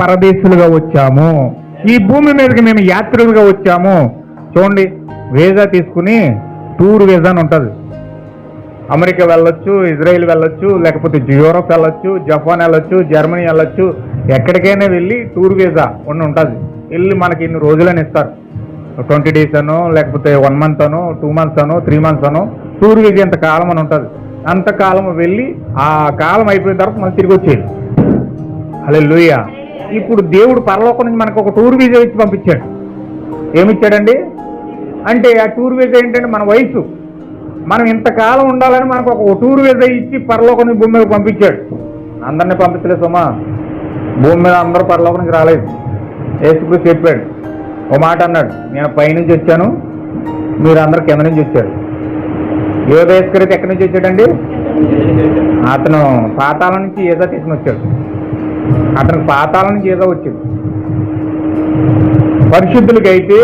పరదేశులుగా వచ్చాము. ఈ భూమి మీదకి మేము యాత్రికులుగా వచ్చాము. చూడండి వీసా తీసుకుని టూర్ వీసా అని ఉంటుంది. అమెరికా వెళ్ళొచ్చు ఇజ్రాయెల్ వెళ్ళొచ్చు లేకపోతే యూరోప్ వెళ్ళొచ్చు జపాన్ వెళ్ళొచ్చు జర్మనీ వెళ్ళొచ్చు ఎక్కడికైనా వెళ్ళి టూర్ వీసా ఉన్న ఉంటుంది. వెళ్ళి మనకి ఇన్ని రోజులని ఇస్తారు. ట్వంటీ డేస్ అనో లేకపోతే వన్ మంత్ అనో టూ మంత్స్ అనో త్రీ మంత్స్ అనో టూర్ వీసా ఇంత కాలం అని ఉంటుంది. అంతకాలం వెళ్ళి ఆ కాలం అయిపోయిన తర్వాత మళ్ళీ తిరిగి వచ్చేది హలో ఇప్పుడు దేవుడు పరలోకం నుంచి మనకు ఒక టూర్ వీసా ఇచ్చి పంపించాడు. ఏమిచ్చాడండి? అంటే ఆ టూర్ వీసా ఏంటంటే మన వయసు. మనం ఇంతకాలం ఉండాలని మనకు ఒక టూర్ వీసా ఇచ్చి పరలోకం నుంచి భూమి మీద పంపించాడు. అందరినీ పంపించలేదు సుమా. భూమి మీద అందరూ పరలోకం నుంచి రాలేదు. యేసుక్రీస్తు చెప్పాడు. ఓ మాట అన్నాడు. నేను పైనుంచి వచ్చాను. మీరు అందరు కింద నుంచి వచ్చారు. యోధేశ్వరిత ఎక్కడి నుంచి వచ్చాడండి? అతను పాతాళం నుంచి ఏదో తీసుకుని వచ్చాడు అతనికి పాతాల నుంచి ఏదో వచ్చింది. పరిశుద్ధులకి అయితే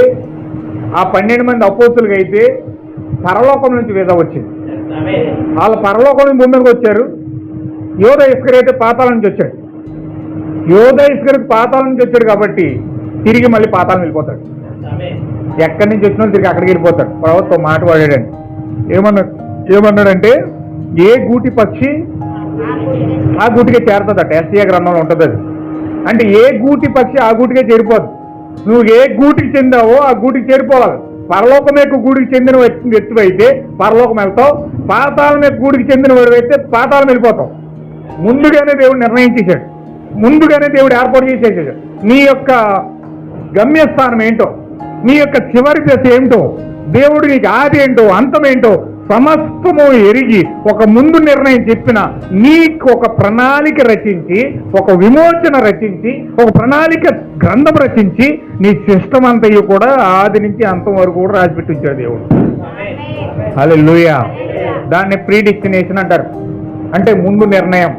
ఆ పన్నెండు మంది అపోతులకి పరలోకం నుంచి వేద వచ్చింది. వాళ్ళ పరలోకం నుంచి భూమి వచ్చారు. యోధ ఇస్కర్ అయితే పాతాళం నుంచి వచ్చాడు. యోధ ఇస్కరికి పాతాళం నుంచి వచ్చాడు కాబట్టి తిరిగి మళ్ళీ పాతాళం వెళ్ళిపోతాడు. ఎక్కడి నుంచి వచ్చినా తిరిగి అక్కడికి వెళ్ళిపోతాడు. ప్రభుత్వం మాట వాడాడండి. ఏమన్నాడు ఏమన్నాడంటే ఏ గూటి పక్షి ఆ గూటికే చేరుతుందట ఎస్సీఏ గ్రంథంలో ఉంటుంది అది. అంటే ఏ గూటి పక్షి ఆ గూటికే చేరిపోదు. నువ్వు ఏ గూటికి చెందావో ఆ గూటికి చేరిపోవాలి. పరలోకం యొక్క గూడికి చెందిన వ్యక్తి వ్యక్తివైతే పరలోకం వెళ్తావు. పాతాళం యొక్క గూడికి చెందిన వాడు అయితే పాతాళం వెళ్ళిపోతావు. ముందుగానే దేవుడు నిర్ణయించేశాడు ముందుగానే దేవుడు ఏర్పాటు చేసేసాడు. నీ యొక్క గమ్యస్థానం ఏంటో నీ యొక్క చివరి దశ ఏంటో దేవుడు నీకు ఆది ఏంటో అంతం ఏంటో సమస్తము ఎరిగి ఒక ముందు నిర్ణయం చెప్పిన నీకు ఒక ప్రణాళిక రచించి ఒక విమోచన రచించి ఒక ప్రణాళిక గ్రంథం రచించి నీ సిస్టమ్ అంతయ్య కూడా ఆది నుంచి అంతం వరకు కూడా రాసిపెట్టి దేవుడు దేవుడు. లూయా దాన్ని ప్రీడిస్టినేషన్ అంటారు. అంటే ముందు నిర్ణయం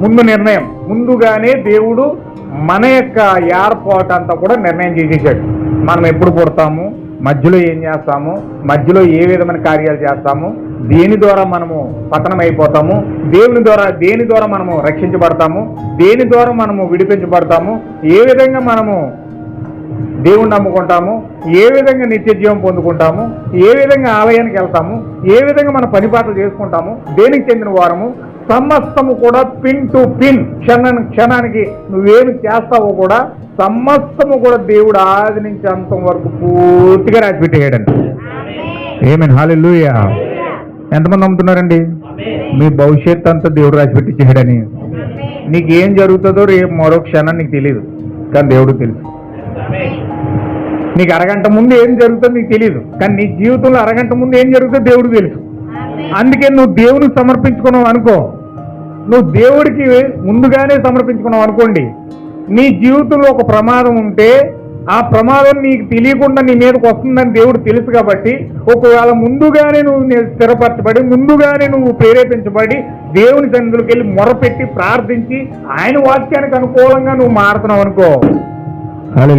ముందు నిర్ణయం. ముందుగానే దేవుడు మన యొక్క ఏర్పాటు అంతా కూడా నిర్ణయం చేసేసాడు. మనం ఎప్పుడు పుడతాము? మధ్యలో ఏం చేస్తాము? మధ్యలో ఏ విధమైన కార్యాలు చేస్తాము? దేని ద్వారా మనము పతనం అయిపోతాము దేవుని ద్వారా దేని ద్వారా మనము రక్షించబడతాము? దేని ద్వారా మనము విడిపించబడతాము? ఏ విధంగా మనము దేవుణ్ణి నమ్ముకుంటాము? ఏ విధంగా నిత్య జీవం పొందుకుంటాము? ఏ విధంగా ఆలయానికి వెళ్తాము? ఏ విధంగా మన పని పాటలు చేసుకుంటాము? దేనికి చెందిన వారము? సమస్తము కూడా పిన్ టు పిన్. క్షణ క్షణానికి నువ్వేమి చేస్తావో కూడా సమస్తము కూడా దేవుడు ఆది నుంచి అంతం వరకు పూర్తిగా రాసి పెట్టేయడండి ఏమేన్ హాలెలూయా ఎంతమంది నమ్ముతున్నారండి? మీ భవిష్యత్ అంతా దేవుడు రాసి పెట్టించేయడని నీకు ఏం జరుగుతుందో రేపు మరో క్షణం నీకు తెలియదు కానీ దేవుడు తెలుసు. నీకు అరగంట ముందు ఏం జరుగుతుందో నీకు తెలియదు కానీ నీ జీవితంలో అరగంట ముందు ఏం జరుగుతుందో దేవుడు తెలుసు. అందుకే నువ్వు దేవునికి సమర్పించుకున్నావు అనుకో. నువ్వు దేవుడికి ముందుగానే సమర్పించుకున్నావు అనుకోండి. నీ జీవితంలో ఒక ప్రమాదం ఉంటే ఆ ప్రమాదం నీకు తెలియకుండా నీ మీదకి వస్తుందని దేవుడు తెలుసు కాబట్టి ఒకవేళ ముందుగానే నువ్వు స్థిరపరచబడి ముందుగానే నువ్వు ప్రేరేపించబడి దేవుని సన్నిధిలోకి వెళ్ళి మొరపెట్టి ప్రార్థించి ఆయన వాక్యానికి అనుకూలంగా నువ్వు మారుతున్నావు అనుకో. అలా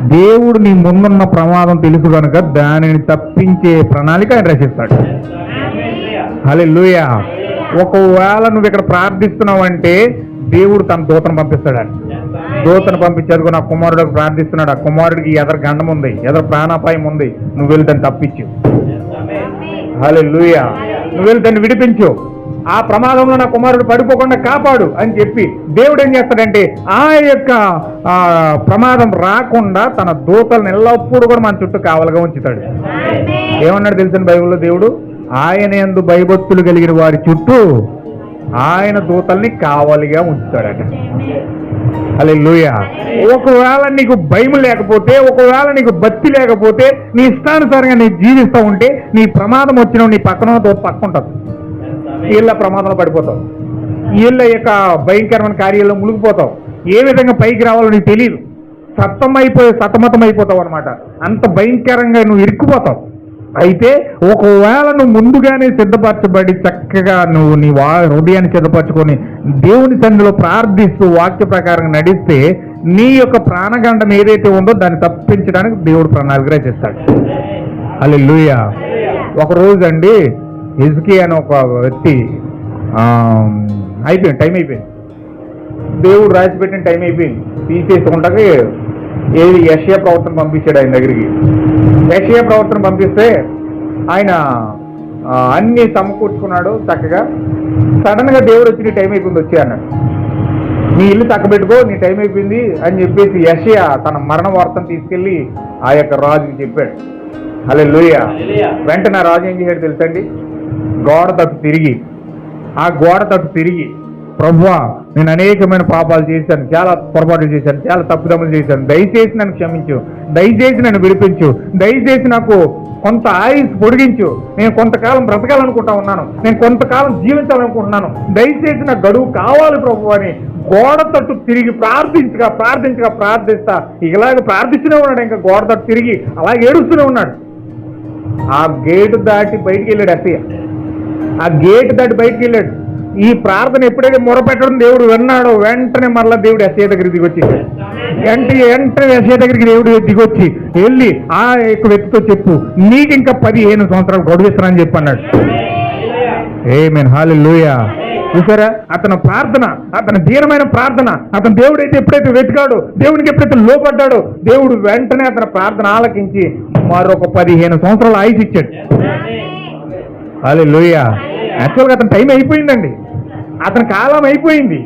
దేవుడు నీ ముందున్న ప్రమాదం తెలుసు కనుక దానిని తప్పించే ప్రణాళిక ఆయన రచిస్తాడు. హల్లెలూయా. ఒకవేళ నువ్వు ఇక్కడ ప్రార్థిస్తున్నావంటే దేవుడు తన దూతను పంపిస్తాడు దూతను పంపించాడు నా కుమారుడికి ప్రార్థిస్తున్నాడు. ఆ కుమారుడికి ఎదర గండం ఉంది ఎదర ప్రాణాపాయం ఉంది. నువ్వు వెళ్ళి దాన్ని తప్పించు. హల్లెలూయా. నువ్వు వెళ్ళి దాన్ని విడిపించు. ఆ ప్రమాదంలో నా కుమారుడు పడిపోకుండా కాపాడు అని చెప్పి దేవుడు ఏం చేస్తాడంటే ఆ యొక్క ప్రమాదం రాకుండా తన దూతలను ఎల్లప్పుడూ కూడా మన చుట్టూ కావలుగా ఉంచుతాడు. ఏమన్నాడు తెలిసిన బైబిల్లో దేవుడు? ఆయన ఎందు భయభక్తులు కలిగిన వారి చుట్టూ ఆయన దూతల్ని కావలిగా ఉంచుతాడట. అలే ఒకవేళ నీకు భయం లేకపోతే ఒకవేళ నీకు భక్తి లేకపోతే నీ ఇష్టానుసారంగా నీ జీవిస్తూ ఉంటే నీ ప్రమాదం వచ్చిన నీ పక్కన దూత పక్క ఉంటుంది. వీళ్ళ ప్రమాదంలో పడిపోతావు. వీళ్ళ యొక్క భయంకరమైన కార్యాలయం మునిగిపోతావు. ఏ విధంగా పైకి రావాలో నీకు తెలియదు సత్తం అయిపోయి సతమతం అయిపోతావు అనమాట అంత భయంకరంగా నువ్వు ఇరుక్కుపోతావు. అయితే ఒకవేళ నువ్వు ముందుగానే సిద్ధపరచబడి చక్కగా నువ్వు నీ వా హృదయాన్ని సిద్ధపరచుకొని దేవుని సన్నిధిలో ప్రార్థిస్తూ వాక్య ప్రకారం నడిస్తే నీ యొక్క ప్రాణగండం ఏదైతే ఉందో దాన్ని తప్పించడానికి దేవుడు ప్రణాళిక రచిస్తాడు అల్లు ఒక రోజు అండి హిజ్కి అని ఒక వ్యక్తి అయిపోయింది టైం అయిపోయింది. దేవుడు రాసి పెట్టిన టైం అయిపోయింది. తీసేసుకుంటాక ఏది యషయ ప్రవర్తన పంపించాడు ఆయన దగ్గరికి. యషయ ప్రవర్తన పంపిస్తే ఆయన అన్ని సమకూర్చుకున్నాడు చక్కగా. సడన్గా దేవుడు వచ్చి నీ టైం అయిపోయింది వచ్చి అన్నాడు. నీ ఇల్లు చక్కబెట్టుకో నీ టైం అయిపోయింది అని చెప్పేసి యషయ తన మరణ వార్తను తీసుకెళ్ళి ఆ యొక్క రాజుకి చెప్పాడు. హలే వెంటనే ఆ రాజు ఏం చేశాడు తెలుసండి గోడ తట్టు తిరిగి ఆ గోడ తట్టు తిరిగి ప్రభువా నేను అనేకమైన పాపాలు చేశాను చాలా పొరపాట్లు చేశాను చాలా తప్పుదమ్ములు చేశాను. దయచేసి నన్ను క్షమించు దయచేసి నన్ను విడిపించు దయచేసి నాకు కొంత ఆయుస్ పొడిగించు. నేను కొంతకాలం బ్రతకాలనుకుంటా ఉన్నాను నేను కొంతకాలం జీవించాలనుకుంటున్నాను. దయచేసి నాకు గడువు కావాలి ప్రభు అని గోడ తట్టు తిరిగి ప్రార్థించగా ప్రార్థించగా ప్రార్థిస్తా. ఇలాగ ప్రార్థిస్తూనే ఉన్నాడు ఇంకా గోడ తట్టు తిరిగి అలాగే ఏడుస్తూనే ఉన్నాడు. ఆ గేటు దాటి బయటికి వెళ్ళాడు అసయ్య ఆ గేట్ దాటి బయటికి వెళ్ళాడు. ఈ ప్రార్థన ఎప్పుడైతే మొరపెట్టడం దేవుడు విన్నాడో వెంటనే మరలా దేవుడు ఎస్ఐ దగ్గరికి దిగొచ్చి వెంటనే వెంటనే ఎస్ఐ దగ్గరికి దేవుడు దిగొచ్చి వెళ్ళి ఆ యొక్క వ్యక్తితో చెప్పు నీకు ఇంకా పదిహేను సంవత్సరాలు గడువు ఇస్తానని చెప్పి అన్నాడు ఏ మెన్ హాలి చూసారా? అతని ప్రార్థన అతని దీనమైన ప్రార్థన అతను దేవుడైతే ఎప్పుడైతే వెతికాడో దేవునికి ఎప్పుడైతే లోపడ్డాడో దేవుడు వెంటనే అతని ప్రార్థన ఆలకించి మరొక పదిహేను సంవత్సరాలు ఆయుష్ ఇచ్చాడు. అదే లూయ యాక్చువల్గా అతని టైం అయిపోయిందండి. అతని కాలం అయిపోయింది.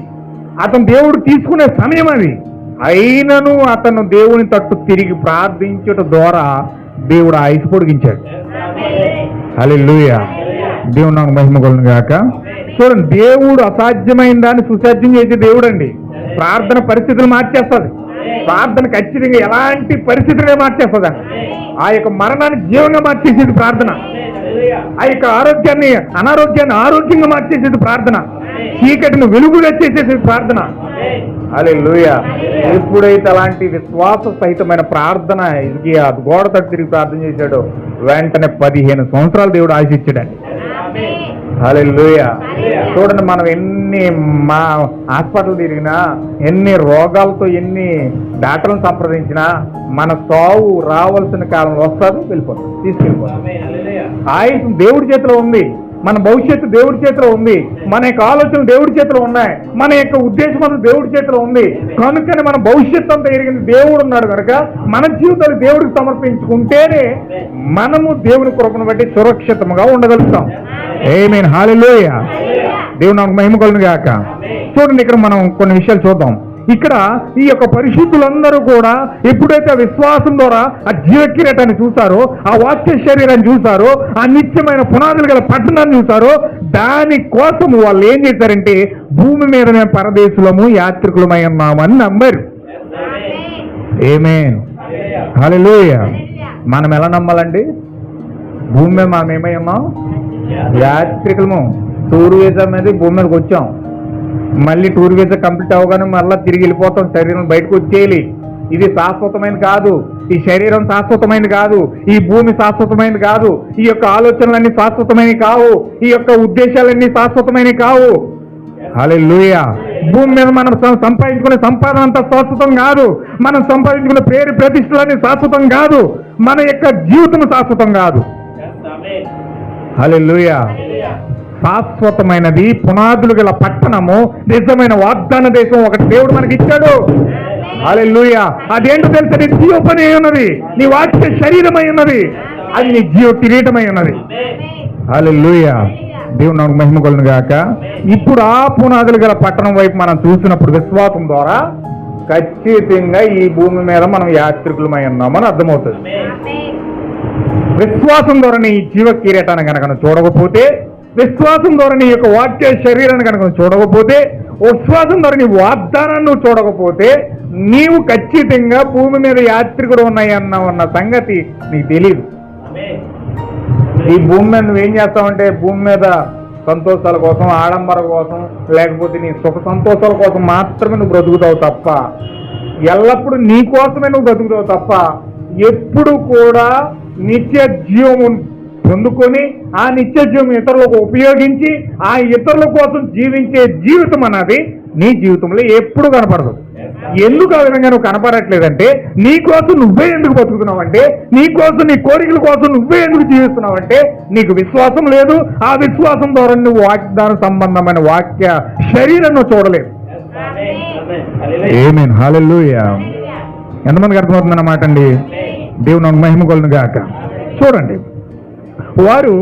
అతను దేవుడు తీసుకునే సమయం అది. అయినను అతను దేవుని తట్టు తిరిగి ప్రార్థించట ద్వారా దేవుడు ఆయుష్ పొడిగించాడు. హలే దేవుడు నాకు మహిమ కొలను గాక. చూడండి దేవుడు అసాధ్యమైన దాన్ని సుసాధ్యం చేసే దేవుడు అండి ప్రార్థన పరిస్థితులు మార్చేస్తుంది. ప్రార్థన ఖచ్చితంగా ఎలాంటి పరిస్థితులే మార్చేస్తుంది? ఆ యొక్క మరణాన్ని జీవంగా మార్చేసేది ప్రార్థన. ఆ యొక్క ఆరోగ్యాన్ని అనారోగ్యాన్ని ఆరోగ్యంగా మార్చేసేది ప్రార్థన. చీకటిని వెలుగుగా చేసేసేది ప్రార్థన. అలే ఎప్పుడైతే అలాంటి విశ్వాస సహితమైన ప్రార్థన ఇది గోడ తట్టు తిరిగి ప్రార్థన చేశాడో వెంటనే పదిహేను సంవత్సరాలు దేవుడు ఆశించాడండి. చూడండి మనం ఎన్ని మా హాస్పిటల్ తిరిగినా ఎన్ని రోగాలతో ఎన్ని డాక్టర్లను సంప్రదించినా మన సావు రావాల్సిన కాలం వస్తుంది వెళ్ళిపోతుంది తీసుకెళ్ళిపోతుంది. ఆయుష్ దేవుడి చేతిలో ఉంది. మన భవిష్యత్తు దేవుడి చేతిలో ఉంది. మన యొక్క ఆలోచనలు దేవుడి చేతిలో ఉన్నాయి. మన యొక్క ఉద్దేశం అంతా దేవుడి చేతిలో ఉంది. కనుకనే మన భవిష్యత్తు అంతా ఎరిగింది దేవుడు ఉన్నాడు కనుక మన జీవితాలు దేవుడికి సమర్పించుకుంటేనే మనము దేవుని కృపను బట్టి సురక్షితంగా ఉండగలుగుతాం. ఏమేన్ హాలిలోయ దేవుడు నాకు మహిమ కలుగుగాక చూడండి ఇక్కడ మనం కొన్ని విషయాలు చూద్దాం. ఇక్కడ ఈ యొక్క పరిశుద్ధులందరూ కూడా ఎప్పుడైతే ఆ విశ్వాసం ద్వారా ఆ జీవకిరీటాన్ని చూసారో ఆ వాక్య శరీరాన్ని చూసారో ఆ నిత్యమైన పునాదులు గల పట్టణాన్ని చూసారో దాని కోసం వాళ్ళు ఏం చేశారంటే భూమి మీద మేము పరదేశులము యాత్రికులమై ఉన్నామని నమ్మారు. ఏమేను హల్లెలూయ మనం ఎలా నమ్మాలండి? భూమి మీద మనం ఏమై ఉన్నాం యాత్రికులము టూర్ అనేది భూమి మీదకి వచ్చాం. మళ్ళీ టూర్ వీసా కంప్లీట్ అవగానే మళ్ళీ తిరిగి వెళ్ళిపోతాం. శరీరం బయటకు వచ్చేయాలి. ఇది శాశ్వతమైనది కాదు. ఈ శరీరం శాశ్వతమైనది కాదు. ఈ భూమి శాశ్వతమైనది కాదు. ఈ యొక్క ఆలోచనలన్నీ శాశ్వతమైనవి కావు. ఈ యొక్క ఉద్దేశాలన్నీ శాశ్వతమైనవి కావు. హల్లెలూయా. భూమి మీద మనం సంపాదించుకునే సంపాదన అంతా శాశ్వతం కాదు. మనం సంపాదించుకునే పేరు ప్రతిష్టలన్నీ శాశ్వతం కాదు. మన యొక్క జీవితం శాశ్వతం కాదు. హల్లెలూయా. శాశ్వతమైనది పునాదులు గల పట్టణము నిజమైన వాగ్దాన దేశం ఒకటి దేవుడు మనకి ఇచ్చాడు హల్లెలూయా. అదేంటో తెలుసా? నీ జీవపని అయి ఉన్నది నీ వాక్య శరీరమై ఉన్నది అది నీ జీవ కిరీటమై ఉన్నది. హల్లెలూయా. దేవుడు నాకు మహిమ కొలను గాక. ఇప్పుడు ఆ పునాదులు గల పట్టణం వైపు మనం చూసినప్పుడు విశ్వాసం ద్వారా ఖచ్చితంగా ఈ భూమి మీద మనం యాత్రికులమై ఉన్నామని అర్థమవుతుంది. విశ్వాసం ద్వారా నీ జీవ కిరీటాన్ని కనుక చూడకపోతే విశ్వాసం ద్వారా నీ యొక్క వాక్య శరీరాన్ని కనుక చూడకపోతే విశ్వాసం ద్వారా నీ వాగ్దానాన్ని నువ్వు చూడకపోతే నీవు ఖచ్చితంగా భూమి మీద యాత్రికుడు ఉన్నాయి అన్న ఉన్న సంగతి నీకు తెలియదు ఈ భూమి మీద నువ్వేం చేస్తావంటే భూమి మీద సంతోషాల కోసం ఆడంబర కోసం లేకపోతే నీ సుఖ సంతోషాల కోసం మాత్రమే నువ్వు బ్రతుకుతావు తప్ప ఎల్లప్పుడూ నీ కోసమే నువ్వు బ్రతుకుతావు తప్ప ఎప్పుడు కూడా నిత్య జీవం పొందుకొని ఆ నిత్య జీవం ఇతరులకు ఉపయోగించి ఆ ఇతరుల కోసం జీవించే జీవితం అన్నది నీ జీవితంలో ఎప్పుడు కనపడదు. ఎందుకు ఆ విధంగా నువ్వు కనపడట్లేదంటే నీ కోసం నువ్వే ఎందుకు బతుకుతున్నావంటే నీ కోసం నీ కోరికల కోసం నువ్వే ఎందుకు జీవిస్తున్నావంటే నీకు విశ్వాసం లేదు. ఆ విశ్వాసం ద్వారా నువ్వు వాగ్దాన సంబంధమైన వాక్య శరీరం నువ్వు చూడలేదు ఏమేన్ ఎంతమందికి అర్థమవుతుంది అన్నమాట అండి? దేవుని మహిమ కొలను గాక చూడండి. వారు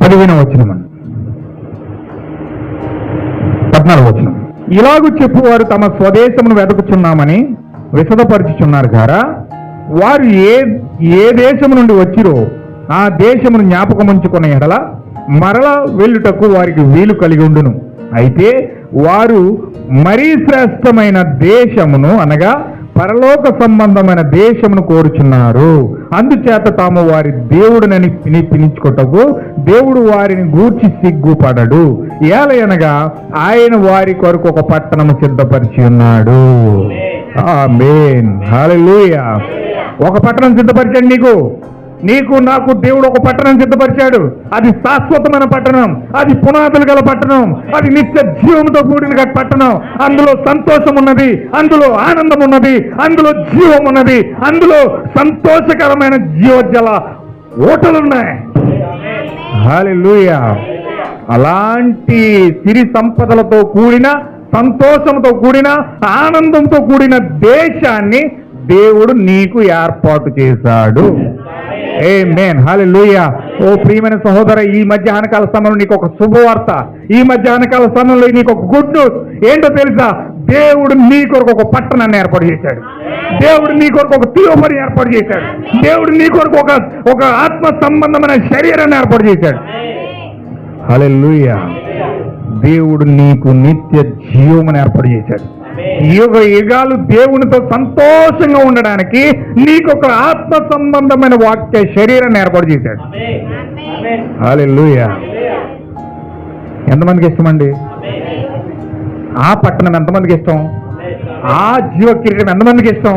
పదివిన వచ్చిన పద్నాలుగు వచ్చిన ఇలాగూ చెప్పు వారు తమ స్వదేశమును వెతుకుచున్నామని విశదపరుచుచున్నారు గారా వారు ఏ ఏ దేశము నుండి వచ్చిరో ఆ దేశమును జ్ఞాపకం ఉంచుకున్న ఎడల మరల వెళ్ళుటకు వారికి వీలు కలిగి ఉండును. అయితే వారు మరీ శ్రేష్టమైన దేశమును అనగా పరలోక సంబంధమైన దేశమును కోరుచున్నారు. అందుచేత తాము వారి దేవుడినని పిని పిలుచుకొటకు దేవుడు వారిని గూర్చి సిగ్గుపడడు. ఏలయనగా ఆయన వారి కొరకు ఒక పట్టణము సిద్ధపరిచి ఉన్నాడు. ఆమేన్. హల్లెలూయా ఒక పట్టణం సిద్ధపరిచాడు నీకు? నీకు నాకు దేవుడు ఒక పట్టణం సిద్ధపరిచాడు. అది శాశ్వతమైన పట్టణం. అది పునాదులు గల పట్టణం. అది నిత్య జీవంతో కూడిన పట్టణం. అందులో సంతోషం ఉన్నది అందులో ఆనందం ఉన్నది అందులో జీవం ఉన్నది అందులో సంతోషకరమైన జీవజల ఓటలున్నాయి. హల్లెలూయా. అలాంటి సిరి సంపదలతో కూడిన సంతోషంతో కూడిన ఆనందంతో కూడిన దేశాన్ని దేవుడు నీకు ఏర్పాటు చేశాడు. ఏ మేన్ లూయ ఓ ప్రియమైన సహోదర ఈ మధ్యాహ్నకాల సమయంలో నీకు ఒక శుభవార్త ఈ మధ్యాహ్నకాల సమయంలో నీకు ఒక గుడ్ న్యూస్ ఏంటో తెలుసా? దేవుడు నీ కొరకు ఒక పట్టణాన్ని ఏర్పాటు చేశాడు. దేవుడు నీ కొరకు ఒక తీవ్రపరి ఏర్పాటు చేశాడు. దేవుడు నీ కొరకు ఒక ఒక ఆత్మ సంబంధమైన శరీరాన్ని ఏర్పాటు చేశాడు. హల్లెలూయా దేవుడు నీకు నిత్య జీవమని ఏర్పాటు చేశాడు. యుగ యుగాలు దేవునితో సంతోషంగా ఉండడానికి నీకు ఒక ఆత్మ సంబంధమైన వాక్య శరీరాన్ని ఏర్పాటు చేశాడు. హల్లెలూయా ఎంతమందికి ఇష్టమండి? ఆ పట్టణం ఎంతమందికి ఇష్టం? ఆ జీవ కిరీటం ఎంతమందికి ఇష్టం?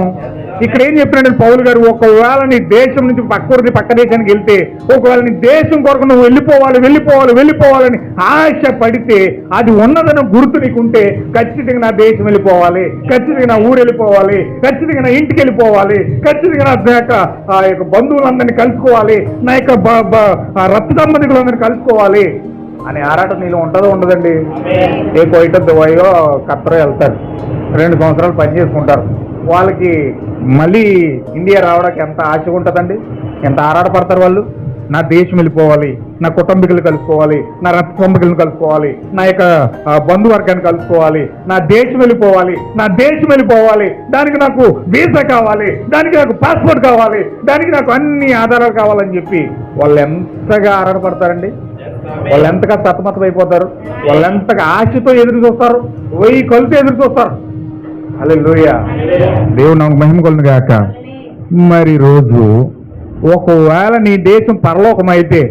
ఇక్కడ ఏం చెప్పినాడు పౌలు గారు ఒకవేళ నీ దేశం నుంచి పక్కూరిది పక్క దేశానికి వెళ్తే ఒకవేళ నీ దేశం కొరకు నువ్వు వెళ్ళిపోవాలి వెళ్ళిపోవాలి వెళ్ళిపోవాలని ఆశ పడితే అది ఉన్నదన్న గుర్తు నీకుంటే ఖచ్చితంగా నా దేశం వెళ్ళిపోవాలి ఖచ్చితంగా నా ఊరు వెళ్ళిపోవాలి ఖచ్చితంగా నా ఇంటికి వెళ్ళిపోవాలి ఖచ్చితంగా నా యొక్క ఆ యొక్క బంధువులందరినీ కలుసుకోవాలి నా యొక్క రక్త సంబంధికులందరినీ కలుసుకోవాలి అనే ఆరాటం నీలో ఉంటుందో ఉండదండి? ఏ కోయిట దుబాయో ఖత్తరో వెళ్తారు. రెండు సంవత్సరాలు పని చేసుకుంటారు. వాళ్ళకి మళ్ళీ ఇండియా రావడానికి ఎంత ఆశ ఉంటుందండి? ఎంత ఆరాటపడతారు వాళ్ళు? నా దేశం వెళ్ళిపోవాలి నా కుటుంబీకులు కలుసుకోవాలి నా రక్త కలుసుకోవాలి నా యొక్క బంధువర్గాన్ని కలుసుకోవాలి నా దేశం వెళ్ళిపోవాలి నా దేశం వెళ్ళిపోవాలి దానికి నాకు వీసా కావాలి దానికి నాకు పాస్పోర్ట్ కావాలి దానికి నాకు అన్ని ఆధారాలు కావాలని చెప్పి వాళ్ళు ఎంతగా ఆరాటపడతారండి? వాళ్ళు ఎంతగా సతమతం అయిపోతారు? వాళ్ళు ఎంతగా ఆశతో ఎదురు చూస్తారు? వెయ్యి కలిసి ఎదురు చూస్తారు? అలే దేవుడు నాకు మహిమ కొలను గాక. మరి రోజు ఒకవేళ నీ దేశం పరలోకం అయితే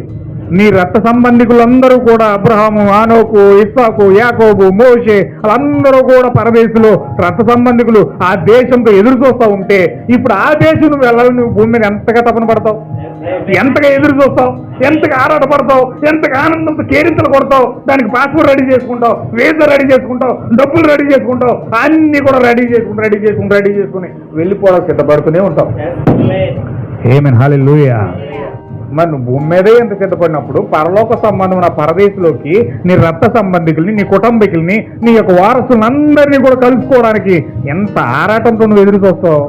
నీ రక్త సంబంధికులందరూ కూడా అబ్రహాము ఆనోకు ఇస్సాకు యాకోబు మోషే వాళ్ళందరూ కూడా పరదేశులు రక్త సంబంధికులు ఆ దేశంతో ఎదురు చూస్తూ ఉంటే ఇప్పుడు ఆ దేశం నువ్వు వెళ్ళాలని నువ్వు భూమి మీద ఎంతగా తపన పడతావు? ఎంతగా ఎదురు చూస్తావు? ఎంతగా ఆరాటపడతావు? ఎంతగా ఆనందంతో కేరింతలు కొడతావు? దానికి పాస్పోర్ట్ రెడీ చేసుకుంటావు వీసా రెడీ చేసుకుంటావు డబ్బులు రెడీ చేసుకుంటావు అన్ని కూడా రెడీ చేసుకుని రెడీ చేసుకుని రెడీ చేసుకుని వెళ్ళిపోవడానికి సిద్ధపడుతూనే ఉంటావు. ఏమేన్ హాలే మరి నువ్వు భూమి మీదే ఎంత సిద్ధపడినప్పుడు పరలోక సంబంధమైన పరదేశంలోకి నీ రక్త సంబంధికుల్ని నీ కుటుంబీకుల్ని నీ యొక్క వారసులందరినీ కూడా కలుసుకోవడానికి ఎంత ఆరాటంతో నువ్వు ఎదురు చూస్తావు?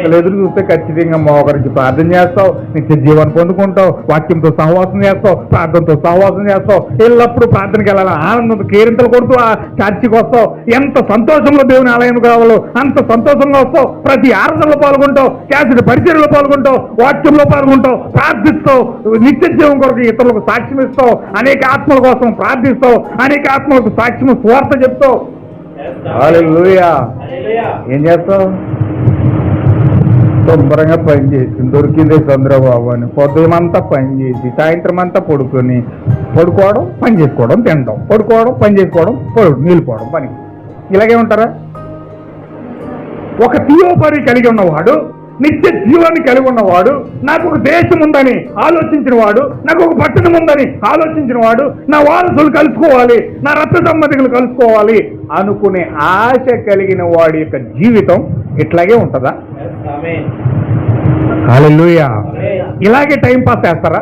అసలు ఎదురు చూస్తే ఖచ్చితంగా మోకరించి ప్రార్థన చేస్తావు. నిత్య జీవనం పొందుకుంటావు. వాక్యంతో సహవాసం చేస్తావు. ప్రార్థనతో సహవాసం చేస్తావు. ఎల్లప్పుడూ ప్రార్థనకి వెళ్ళాలి? ఆనందంతో కేరింతలు కొడుతూ ఆ చర్చికి వస్తావు. ఎంత సంతోషంలో దేవుని ఆలయం కావాలో అంత సంతోషంగా వస్తావు. ప్రతి ఆరాధనలో పాల్గొంటావు. క్యాసెట్ పరిచయంలో పాల్గొంటావు. వాక్యంలో పాల్గొంటావు. ప్రార్థిస్తావు. నిత్య జీవం కొరకు ఇతరులకు సాక్ష్యం ఇస్తావు. అనేక ఆత్మల కోసం ప్రార్థిస్తావు. అనేక ఆత్మలకు సాక్ష్యం స్వార్థ చెప్తావు. ఏం చేస్తావు? శుభ్రంగా పని చేసి దొరికిందే చంద్రబాబు అని పొద్దుమంతా పని చేసి సాయంత్రం అంతా పడుకొని పడుకోవడం పని చేసుకోవడం తినడం పడుకోవడం పని చేసుకోవడం పడు నిలిపోవడం పని ఇలాగే ఉంటారా? ఒక తీయోపరి కలిగి ఉన్నవాడు నిత్య జీవాన్ని కలిగి ఉన్నవాడు నాకు ఒక దేశం ఉందని ఆలోచించిన వాడు నాకు ఒక పట్టణం ఉందని ఆలోచించిన వాడు నా వారసులు కలుసుకోవాలి నా రక్త సంబంధికులు కలుసుకోవాలి అనుకునే ఆశ కలిగిన వాడి యొక్క జీవితం ఇట్లాగే ఉంటుందా? హల్లెలూయా. ఇలాగే టైం పాస్ చేస్తారా?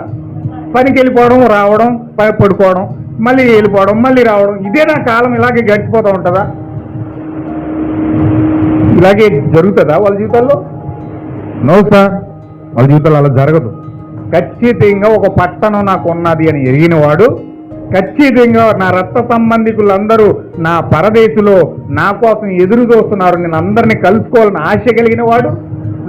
పనికి వెళ్ళిపోవడం రావడం ప- పడుకోవడం మళ్ళీ వెళ్ళిపోవడం మళ్ళీ రావడం ఇదే నా కాలం ఇలాగే గడిచిపోతూ ఉంటుందా? ఇలాగే జరుగుతుందా వాళ్ళ జీవితాల్లో? నో సార్ వాళ్ళ జీవితాల్లో అలా జరగదు. ఖచ్చితంగా ఒక పట్టణం నాకు ఉన్నది అని ఎరిగిన వాడు ఖచ్చితంగా నా రక్త సంబంధికులందరూ నా పరదేశిలో నా కోసం ఎదురు చూస్తున్నారు నేను అందరినీ కలుసుకోవాలని ఆశ కలిగిన వాడు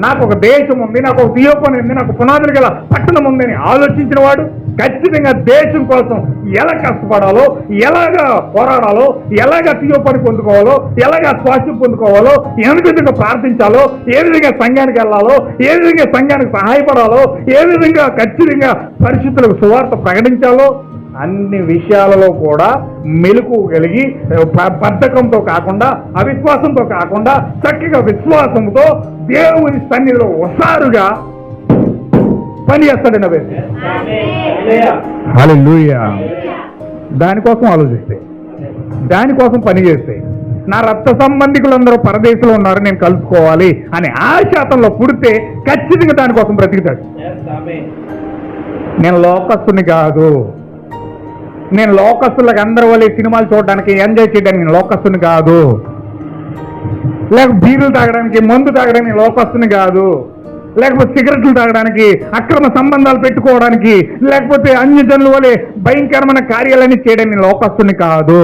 నాకు ఒక దేశం ఉంది నాకు ఒక తీయోపని ఉంది నాకు పునాదులు గల పట్టణం ఉందని ఆలోచించిన వాడు ఖచ్చితంగా దేశం కోసం ఎలా కష్టపడాలో ఎలాగా పోరాడాలో ఎలాగా తీయోపని పొందుకోవాలో ఎలాగా స్వాస్థ్యం పొందుకోవాలో ఏ విధంగా ప్రార్థించాలో ఏ విధంగా సంఘానికి వెళ్ళాలో ఏ విధంగా సంఘానికి సహాయపడాలో ఏ విధంగా ఖచ్చితంగా పరిస్థితులకు సువార్త ప్రకటించాలో అన్ని విషయాలలో కూడా మెలకు కలిగి బద్ధకంతో కాకుండా అవిశ్వాసంతో కాకుండా చక్కగా విశ్వాసంతో దేవుని సన్నిధిలో ఒకసారుగా పని వ్యక్తి హల్లెలూయా దానికోసం ఆలోచిస్తే దానికోసం పని చేస్తే నా రక్త సంబంధికులందరూ పరదేశంలో ఉన్నారు నేను కలుసుకోవాలి అనే ఆశాతంలో పుడితే ఖచ్చితంగా దానికోసం బ్రతికుతాడు. నేను లోకస్తుని కాదు. నేను లోకస్తులకు అందరి వల్ల సినిమాలు చూడడానికి ఎంజాయ్ చేయడానికి నేను లోకస్తుని కాదు. లేక బీర్లు తాగడానికి మందు తాగడానికి నేను లోకస్తుని కాదు. లేకపోతే సిగరెట్లు తాగడానికి అక్రమ సంబంధాలు పెట్టుకోవడానికి లేకపోతే అన్య జనుల వలె భయంకరమైన కార్యాలన్నీ చేయడానికి నేను లోకస్తుని కాదు.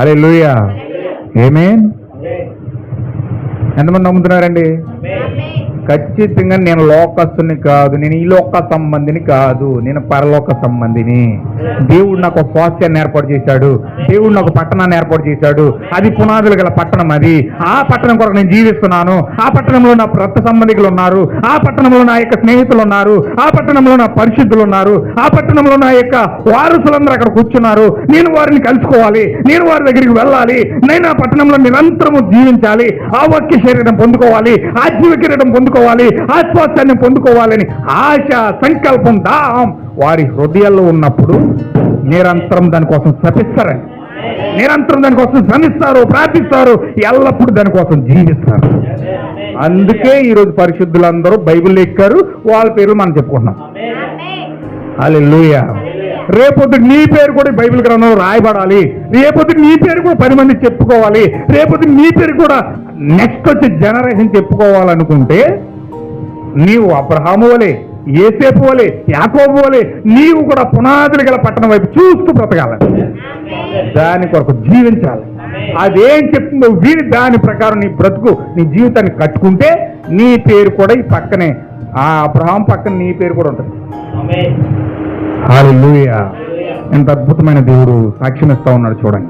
అరే లూయా ఏమేన్ ఎంతమంది నమ్ముతున్నారండి? ఖచ్చితంగా నేను లోకస్తుని కాదు నేను ఈ లోక సంబంధిని కాదు నేను పరలోక సంబంధిని. దేవుడు నాకు స్వాస్థ్యాన్ని ఏర్పాటు చేశాడు దేవుడు నాకు పట్టణాన్ని ఏర్పాటు చేశాడు. అది పునాదులు గల పట్టణం అది. ఆ పట్టణం కొరకు నేను జీవిస్తున్నాను. ఆ పట్టణంలో నా రక్త సంబంధికులు ఉన్నారు. ఆ పట్టణంలో నా యొక్క స్నేహితులు ఉన్నారు. ఆ పట్టణంలో నా పరిశుద్ధులు ఉన్నారు. ఆ పట్టణంలో నా యొక్క వారసులందరూ అక్కడ కూర్చున్నారు. నేను వారిని కలుసుకోవాలి. నేను వారి దగ్గరికి వెళ్ళాలి. నేను ఆ పట్టణంలో నిరంతరము జీవించాలి. ఆ వాక్య శరీరం పొందుకోవాలి. ఆ జీవ కిరీటం పొందుకోవాలి. ఆశ్వాసాన్ని పొందుకోవాలని ఆశ సంకల్పం దాహం వారి హృదయాల్లో ఉన్నప్పుడు నిరంతరం దానికోసం శపిస్తారని నిరంతరం దానికోసం శ్రమిస్తారు ప్రార్థిస్తారు ఎల్లప్పుడూ దానికోసం జీవిస్తారు. అందుకే ఈరోజు పరిశుద్ధులందరూ బైబిల్ ఎక్కారు వాళ్ళ పేర్లు మనం చెప్పుకుంటున్నాం. హల్లెలూయా. రేపొద్దు నీ పేరు కూడా బైబిల్ గ్రంథంలో రాయబడాలి. రేపొద్దు నీ పేరు కూడా పది మంది చెప్పుకోవాలి. రేపొద్దు నీ పేరు కూడా నెక్స్ట్ వచ్చే జనరేషన్ చెప్పుకోవాలనుకుంటే నీవు అబ్రహాము వలె ఏసేపు వలె యాకోబు వలె నీవు కూడా పునాదులు గల పట్టణం వైపు చూస్తూ బ్రతకాలి. దాని కొరకు జీవించాలి. అదేం చెప్తుందో వీరి దాని ప్రకారం నీ బ్రతుకు నీ జీవితాన్ని కట్టుకుంటే నీ పేరు కూడా ఈ పక్కనే ఆ అబ్రహాం పక్కన నీ పేరు కూడా ఉంటుంది. ఎంత అద్భుతమైన దేవుడు సాక్ష్యం ఇస్తా ఉన్నాడు చూడండి.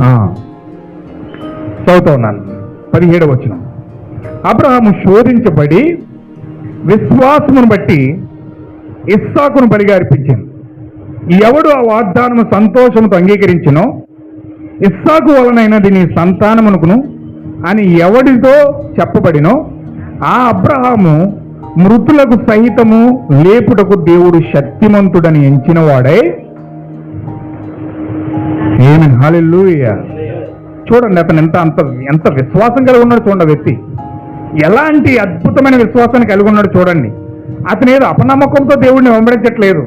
ఆ, చదువుతా ఉన్నాను. పదిహేడు వచ్చిన అబ్రహాము శోధించబడి విశ్వాసమును బట్టి ఇస్సాకును బలిగా అర్పించింది ఎవడు ఆ వాగ్దానము సంతోషముతో అంగీకరించినో ఇస్సాకు వలనైనది నీ సంతానమునుకును అని ఎవడితో చెప్పబడినో ఆ అబ్రహాము మృతులకు సహితము లేపుటకు దేవుడు శక్తిమంతుడని ఎంచిన వాడే ఏమి? హాలెలూయా చూడండి అతను ఎంత అంత ఎంత విశ్వాసం కలిగి ఉన్నాడు చూడండి వ్యక్తి. ఎలాంటి అద్భుతమైన విశ్వాసాన్ని కలిగి ఉన్నాడు చూడండి. అతను ఏదో అపనమ్మకంతో దేవుడిని వెంబడించట్లేదు.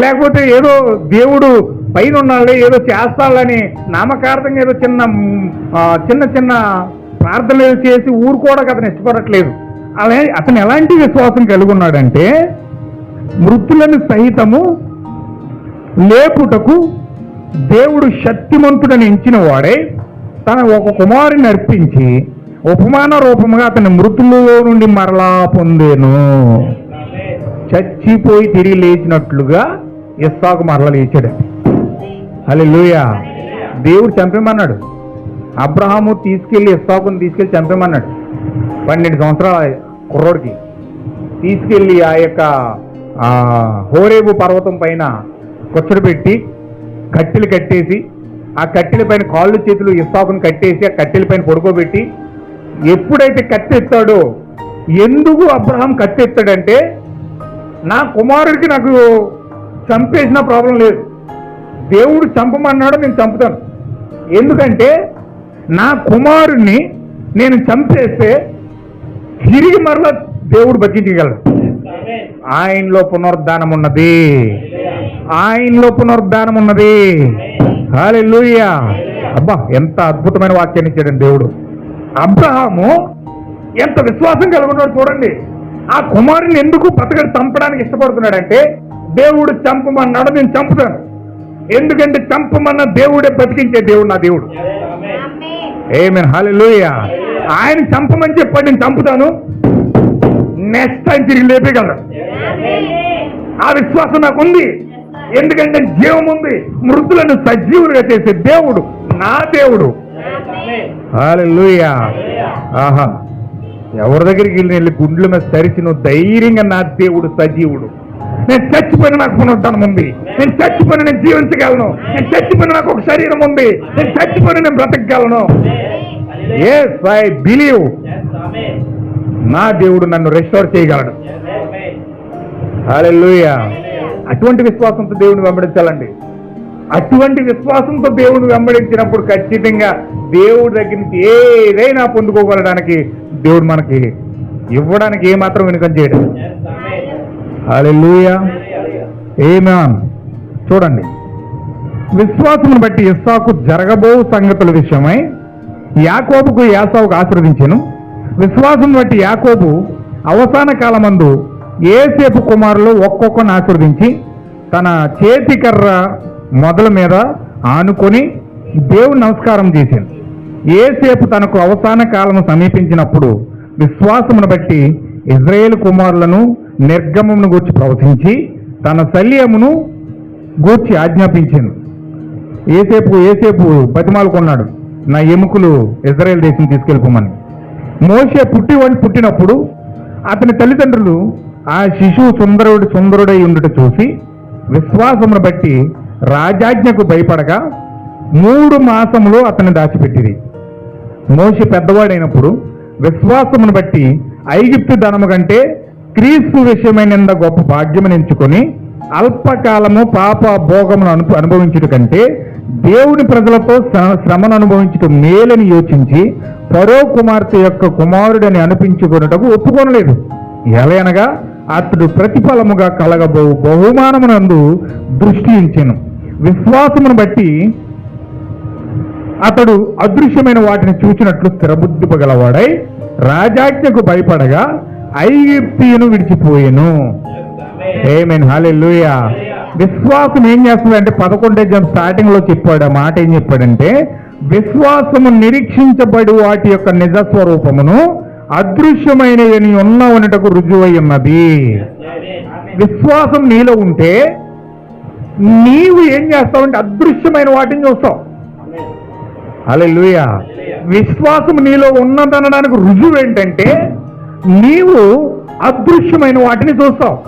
లేకపోతే ఏదో దేవుడు పైన ఉన్నాడే ఏదో చేస్తాడని నామకార్థంగా ఏదో చిన్న చిన్న చిన్న ప్రార్థనలు ఏదో చేసి ఊరుకోవడానికి అతను ఇష్టపడట్లేదు. అలా అతను ఎలాంటి విశ్వాసం కలిగి ఉన్నాడంటే మృతులను సహితము లేపుటకు దేవుడు శక్తిమంతుడని ఎంచిన వాడే తన ఒక కుమారుని అర్పించి ఉపమాన రూపముగా అతని మృతుల్లో నుండి మరలా పొందేను. చచ్చిపోయి తిరిగి లేచినట్లుగా ఇస్సాకు మరలా లేచాడు. హల్లెలూయా. దేవుడు చంపేమన్నాడు? అబ్రహాము తీసుకెళ్ళి ఇస్సాకుని తీసుకెళ్ళి చంపేమన్నాడు? పన్నెండు సంవత్సరాల కుర్రోడికి. తీసుకెళ్ళి ఆ యొక్క హోరేబు పర్వతం పైన కుచ్చడి పెట్టి కట్టెలు కట్టేసి ఆ కట్టెల పైన కాళ్ళు చేతులు ఇస్సాకుని కట్టేసి ఆ కట్టెల పైన పడుకోబెట్టి ఎప్పుడైతే కత్తెత్తాడో ఎందుకు అబ్రహాం కత్తెత్తాడంటే నా కుమారుడికి నాకు చంపేసిన ప్రాబ్లం లేదు. దేవుడు చంపమన్నాడు నేను చంపుతాను. ఎందుకంటే నా కుమారుణ్ణి నేను చంపేస్తే తిరిగి మరలా దేవుడు బతికించగలడు. ఆయనలో పునరుద్ధానం ఉన్నది. ఆయనలో పునరుద్ధానం ఉన్నది. హల్లెలూయా. అబ్బా ఎంత అద్భుతమైన వాక్యాన్ని ఇచ్చాడండి దేవుడు. అబ్రహాము ఎంత విశ్వాసం కలుగున్నాడు చూడండి. ఆ కుమారుని ఎందుకు బతకడు చంపడానికి ఇష్టపడుతున్నాడంటే దేవుడు చంపమన్నాడు నేను చంపుతాను. ఎందుకంటే చంపమన్న దేవుడే బతికించే దేవుడు నా దేవుడు. ఏమేన్ హాలూయ ఆయన చంపమని చెప్పాడు నేను చంపుతాను. నెక్స్ట్ టైం తిరిగి లేపేయగలరు ఆ విశ్వాసం నాకు ఉంది. ఎందుకంటే జీవం ఉంది. మృతులను సజీవులుగా చేసే దేవుడు నా దేవుడు. హల్లెలూయా ఆహా. ఎవరి దగ్గరికి వెళ్ళి వెళ్ళి గుండ్ల మీద తరిచి నువ్వు ధైర్యంగా నా దేవుడు సజీవుడు. నేను చచ్చిపోయిన నాకు పునరుద్ధానం ఉంది. నేను చచ్చిపోయిన నేను జీవించగలను. నేను చచ్చిపోయిన నాకు ఒక శరీరం ఉంది. నేను చచ్చిపోయిన నేను బ్రతకగలను. ఎస్ ఐ బిలీవ్ నా దేవుడు నన్ను రెస్టోర్ చేయగలడు. హల్లెలూయా అటువంటి విశ్వాసంతో దేవుడిని వెంబడించాలండి. అటువంటి విశ్వాసంతో దేవుడు వెంబడించినప్పుడు ఖచ్చితంగా దేవుడి దగ్గర నుంచి ఏదైనా పొందుకోగలడానికి దేవుడు మనకి ఇవ్వడానికి ఏమాత్రం వెనుకం చేయడం. హల్లెలూయా. ఏమాన్ చూడండి. విశ్వాసమును బట్టి ఇస్సాకు జరగబో సంగతుల విషయమై యాకోబుకు యాసావుకు ఆశీర్వదించెను. విశ్వాసం బట్టి యాకోబు అవసాన కాలమందు ఏసేపు కుమారులు ఒక్కొక్కరిని ఆశీర్వదించి తన చేతికర్ర మొదల మీద ఆనుకొని దేవుని నమస్కారం చేశాను ఏసేపు తనకు అవసాన కాలం సమీపించినప్పుడు విశ్వాసమును బట్టి ఇజ్రాయేల్ కుమారులను నిర్గమమును గూర్చి ప్రవచించి తన శల్యమును గూర్చి ఆజ్ఞాపించాను. ఏసేపు ఏసేపు బతిమాలుకున్నాడు నా ఎముకలు ఇజ్రాయేల్ దేశం తీసుకెళ్ళిపోమని. మోషే పుట్టి పుట్టినప్పుడు అతని తల్లిదండ్రులు ఆ శిశువు సుందరుడు సుందరుడై ఉండుట చూసి విశ్వాసమును బట్టి రాజాజ్ఞకు భయపడగా మూడు మాసములు అతన్ని దాచిపెట్టిరి. మోషి పెద్దవాడైనప్పుడు విశ్వాసమును బట్టి ఐగిప్తు ధనము కంటే క్రీస్తు విషయమైన గొప్ప భాగ్యమును ఎంచుకొని అల్పకాలము పాప భోగమును అను అనుభవించుట కంటే దేవుని ప్రజలతో శ్ర- శ్రమను అనుభవించుట మేలని యోచించి పరో కుమార్తె యొక్క కుమారుడని అనిపించుకొనుటకు ఒప్పుకొనలేదు. ఎలయనగా అతడు ప్రతిఫలముగా కలగబో బహుమానమునందు దృష్టి ఇచ్చెను విశ్వాసమును బట్టి అతడు అదృశ్యమైన వాటిని చూచినట్లు స్థిరబుద్ధిపగలవాడై రాజాజ్ఞకు భయపడగా ఐగిప్తియును విడిచిపోయెను. ఏమేన్ హాలెలూయా విశ్వాసం ఏం చేస్తుంది అంటే పదకొండే జన్ స్టార్టింగ్లో చెప్పాడు. ఆ మాట ఏం చెప్పాడంటే విశ్వాసము నిరీక్షించబడి వాటి యొక్క నిజ స్వరూపమును అదృశ్యమైనవి ఉన్నవనటకు రుజువై ఉన్నది. విశ్వాసం నీలో ఉంటే నీవు ఏం చేస్తావంటే అదృశ్యమైన వాటిని చూస్తావు. అలెలుయ విశ్వాసం నీలో ఉన్నదనడానికి రుజువు ఏంటంటే నీవు అదృశ్యమైన వాటిని చూస్తావు.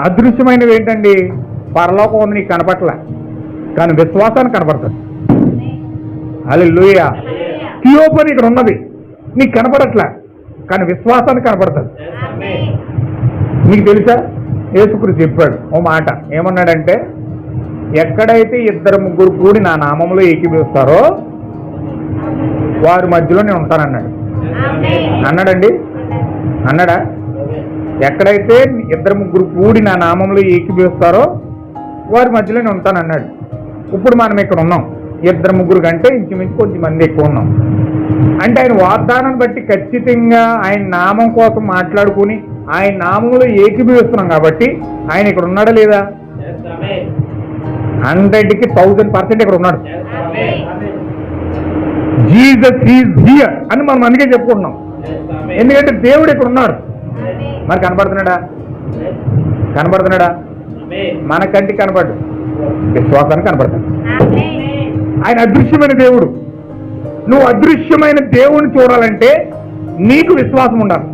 అదృశ్యమైనవి ఏంటండి? పరలోకం ఉంది నీకు కనపట్లే. కానీ విశ్వాసానికి కనపడుతుంది అలెలుయ థియోపని ఇక్కడ ఉన్నది. నీకు కనపడట్లే కానీ విశ్వాసానికి కనపడుతుంది. మీకు తెలుసా? యేసుకుడు చెప్పాడు ఓ మాట ఏమన్నాడంటే ఎక్కడైతే ఇద్దరు ముగ్గురు కూడి నా నామంలో ఏకీభవిస్తారో వారి మధ్యలో నేను ఉంటానన్నాడు. అన్నాడండి? అన్నాడా? ఎక్కడైతే ఇద్దరు ముగ్గురు కూడి నా నామంలో ఏకీభవిస్తారో వారి మధ్యలో నేను ఉంటానన్నాడు. ఇప్పుడు మనం ఇక్కడ ఉన్నాం. ఇద్దరు ముగ్గురు కంటే ఇంచుమించు కొంచెం మంది ఎక్కువ ఉన్నాం. అంటే ఆయన వాగ్దానం బట్టి ఖచ్చితంగా ఆయన నామం కోసం మాట్లాడుకుని ఆయన నామంలో ఏకీభవిస్తున్నాం కాబట్టి ఆయన ఇక్కడ ఉన్నాడా లేదా? హండ్రెడ్కి థౌజండ్ పర్సెంట్ ఇక్కడ ఉన్నాడు. జీసస్ ఈజ్ హియర్ అని మనం అందుకే చెప్పుకుంటున్నాం. ఎందుకంటే దేవుడు ఇక్కడ ఉన్నాడు. మరి కనపడుతున్నాడా కనపడుతున్నాడా మన కంటికి కనపడ్డు విశ్వాసానికి కనపడతాడు ఆయన అదృశ్యమైన దేవుడు. నువ్వు అదృశ్యమైన దేవుని చూడాలంటే నీకు విశ్వాసం ఉండాలి.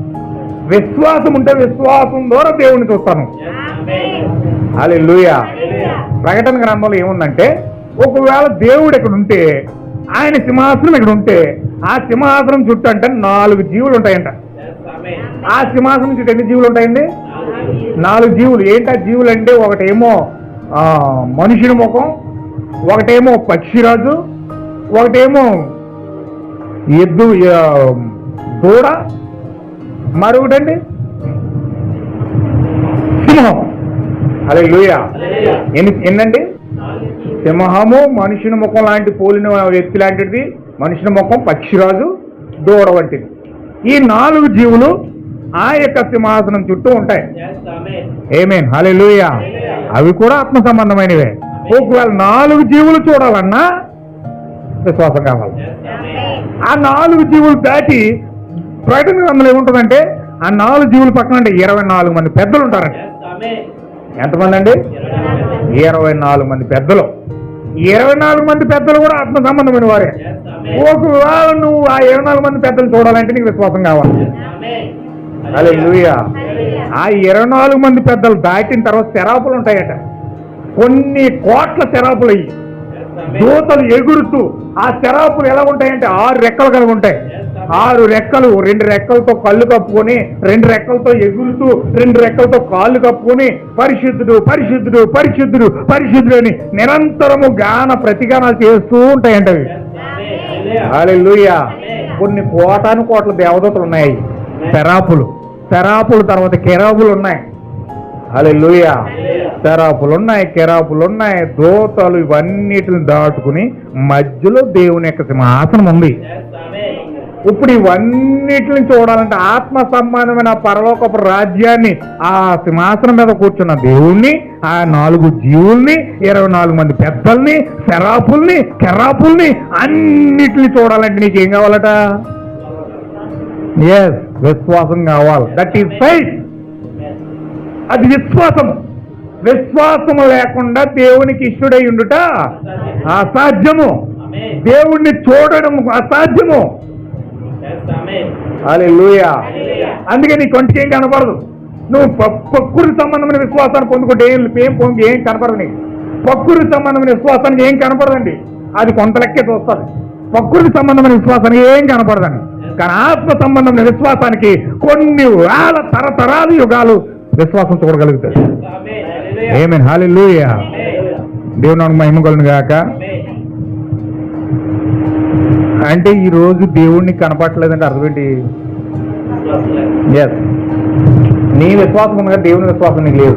విశ్వాసం ఉంటే విశ్వాసం ద్వారా దేవుణ్ణి చూస్తాను. అలే ప్రకటన గ్రంథంలో ఏముందంటే ఒకవేళ దేవుడు ఇక్కడ ఉంటే ఆయన సింహాసనం ఇక్కడ ఉంటే ఆ సింహాసనం చుట్టూ అంటే నాలుగు జీవులు ఉంటాయంట. ఆ సింహాసనం చుట్టూ ఎన్ని జీవులు ఉంటాయండి? నాలుగు జీవులు. ఏంటా జీవులు అంటే ఒకటేమో మనుషుని ముఖం ఒకటేమో పక్షిరాజు ఒకటేమో ఎద్దు దూడ మరొకటండి? సింహం. అలా లూయా. ఎన్ని ఎన్నండి? సింహము మనుషుని ముఖం లాంటి పోలిన వ్యక్తి లాంటిది. మనుషుని ముఖం పక్షిరాజు దూడ వంటిది. ఈ నాలుగు జీవులు ఆ యొక్క సింహాసనం చుట్టూ ఉంటాయి. Amen. ఏమేన్ హల్లెలూయా అవి కూడా ఆత్మ సంబంధమైనవే. ఒకవేళ నాలుగు జీవులు చూడాలన్నా విశ్వాసం కావాలి. ఆ నాలుగు జీవులు దాటి ప్రకటన గ్రంథంలో ఏముంటుందంటే ఆ నాలుగు జీవుల పక్కన అంటే ఇరవై నాలుగు మంది పెద్దలు amen. ఎంతమంది అండి ఇరవై నాలుగు మంది పెద్దలు ఇరవై నాలుగు మంది పెద్దలు కూడా ఆత్మ సంబంధమైన వారే. ఒకవేళ నువ్వు ఆ ఇరవై నాలుగు మంది పెద్దలు చూడాలంటే నీకు విశ్వాసం కావాలి. అలే Hallelujah. ఆ ఇరవై నాలుగు మంది పెద్దలు దాటిన తర్వాత శరాపులు ఉంటాయట కొన్ని కోట్ల శరాపులు అయ్యి. దూతలు ఎగురుతూ ఆ శరాపులు ఎలా ఉంటాయంటే ఆరు రెక్కలు కలిగి ఉంటాయి ఆరు రెక్కలు రెండు రెక్కలతో కళ్ళు కప్పుకొని రెండు రెక్కలతో ఎగురుతూ రెండు రెక్కలతో కాళ్ళు కప్పుకొని పరిశుద్ధుడు పరిశుద్ధుడు పరిశుద్ధుడు పరిశుద్ధుడు అని నిరంతరము గాన ప్రతిగానాలు చేస్తూ ఉంటాయంట. హల్లెలూయా కొన్ని కోటాను కోట్ల దేవదూతలు ఉన్నాయి. శరాపులు శరాపుల తర్వాత కెరాబులు ఉన్నాయి. హల్లెలూయా శరాపులు ఉన్నాయి కెరాపులు ఉన్నాయి. దూతలు ఇవన్నిటిని దాటుకుని మధ్యలో దేవుని యొక్క సింహాసనం ఉంది. ఇప్పుడు ఇవన్నిటిని చూడాలంటే ఆత్మ సంబంధమైన పరలోకపు రాజ్యాన్ని ఆ సింహాసనం మీద కూర్చున్న దేవుణ్ణి ఆ నాలుగు జీవుల్ని ఇరవై నాలుగు మంది పెద్దల్ని శరాపుల్ని కెరాపుల్ని అన్నిటిని చూడాలంటే నీకేం కావాలట? ఎస్ విశ్వాసం కావాలి. దట్ ఈస్ ఫైట్ అది విశ్వాసం. విశ్వాసం లేకుండా దేవునికి ఇష్టడై ఉండుట అసాధ్యము. దేవుణ్ణి చూడడం అసాధ్యము. అందుకే నీ కొంచెం ఏం కనపడదు. నువ్వు ప- ప్రకృతి సంబంధమైన విశ్వాసాన్ని పొందుకుంటే ఏం ఏం పొంది ఏం కనపడదు నీకు ప్రకృతి సంబంధమైన విశ్వాసానికి ఏం కనపడదండి. అది కొంత లెక్కే చూస్తుంది. ప్రకృతి సంబంధమైన విశ్వాసానికి ఏం కనపడదండి. కానీ ఆత్మ సంబంధమైన విశ్వాసానికి కొన్ని వేల తరతరాల యుగాలు విశ్వాసం చూడగలుగుతాడు. ఏమేన్ హాలి లూయా Amen. దేవుని మహిమ కలుగును గాక. అంటే ఈ రోజు దేవుణ్ణి కనపడలేదంటే అర్థం ఏంటి? ఎస్ నీ విశ్వాసం ఉంది కానీ దేవుని విశ్వాసం నీకు లేదు.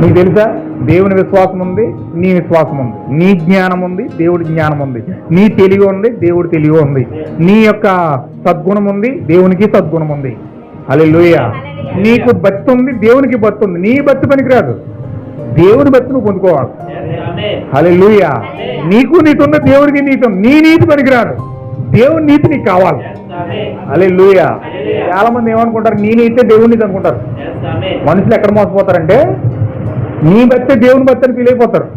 నీకు తెలుసా? దేవుని విశ్వాసం ఉంది నీ విశ్వాసం ఉంది. నీ జ్ఞానం ఉంది దేవుడి జ్ఞానం ఉంది. నీ తెలివి ఉంది దేవుడి తెలివి ఉంది. నీ యొక్క సద్గుణం ఉంది దేవునికి సద్గుణం ఉంది. అలే నీకు భక్తి ఉంది దేవునికి భక్తి ఉంది. నీ భక్తి పనికిరాదు. దేవుని భక్తి నువ్వు పొందుకోవాలి. హలే amen. నీకు నీతున్న దేవుడికి నీతి నీ నీతి పనికిరాదు. దేవుని నీతి నీకు కావాలి. అలే లూయ చాలా మంది ఏమనుకుంటారు? నీ నీతే దేవుని నీతి అనుకుంటారు. మనుషులు ఎక్కడ మోసపోతారంటే నీ బತ್ತೆ దేవుని బట్టి ఫీల్ అయిపోతారు.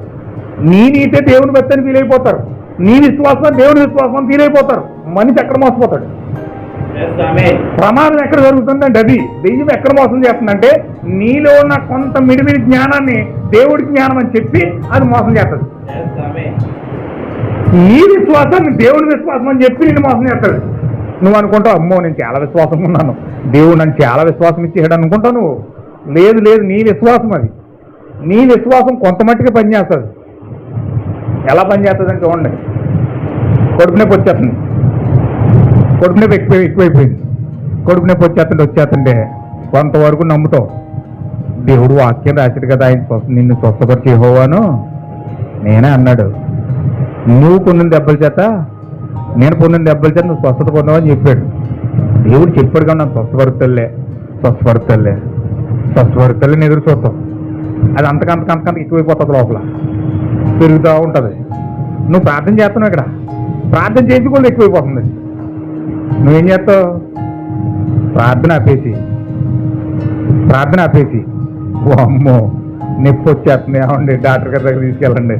నీ నీతే దేవుని బట్టి అని ఫీల్ అయిపోతారు. నీ విశ్వాసం దేవుని విశ్వాసం ఫీల్ అయిపోతారు. మనిషి ఎక్కడ మోసపోతాడు? ప్రమాదం ఎక్కడ జరుగుతుందంటే అది దెయ్యం ఎక్కడ మోసం చేస్తుందంటే నీలో ఉన్న కొంత మిడిమిడి జ్ఞానాన్ని దేవుడి జ్ఞానం అని చెప్పి అది మోసం చేస్తుంది. నీ విశ్వాసాన్ని దేవుని విశ్వాసం అని చెప్పి నేను మోసం చేస్తాడు నువ్వు అనుకుంటావు అమ్మో నేను చాలా విశ్వాసం ఉన్నాను. దేవుడు నన్ను చాలా విశ్వాసం ఇచ్చేసాడు అనుకుంటావు నువ్వు. లేదు లేదు నీ విశ్వాసం అది. నీ విశ్వాసం కొంత మట్టుకే పనిచేస్తుంది. ఎలా పనిచేస్తుందని చూడండి. కడుపు నొప్పి వచ్చేస్తుంది. కొడుకు నొప్పి ఎక్కువ ఎక్కువైపోయింది. కొడుకు నొప్పి వచ్చేస్తుంటే వచ్చేస్తుంటే కొంతవరకు నమ్ముతావు దేవుడు వాక్యం రాశాడు కదా ఆయన స్వస్థ నిన్ను స్వస్థపరిచి హోవాను నేనే అన్నాడు. నువ్వు పొందిన దెబ్బల చేత నేను పొందిన దెబ్బల చేత నువ్వు స్వస్థత పొందావని చెప్పాడు. దేవుడు చెప్పాడు కానీ నన్ను స్వస్థపరుతలే స్వస్థపరుతలే స్వస్థపరుతలే ఎదురు చూస్తావు అది అంతకంతకంతకంత ఎక్కువైపోతుంది లోపల. పెరుగుతూ ఉంటుంది. నువ్వు ప్రార్థన చేస్తున్నావు ఇక్కడ. ప్రార్థన చేసి కూడా ఎక్కువైపోతుంది. నువ్వేం చేస్తావు? ప్రార్థన ఆపేసి. ప్రార్థన ఆపేసి. ఓ అమ్మో నొప్పి వచ్చేస్తుంది. ఏమండి? డాక్టర్ గారి దగ్గర తీసుకెళ్ళండి.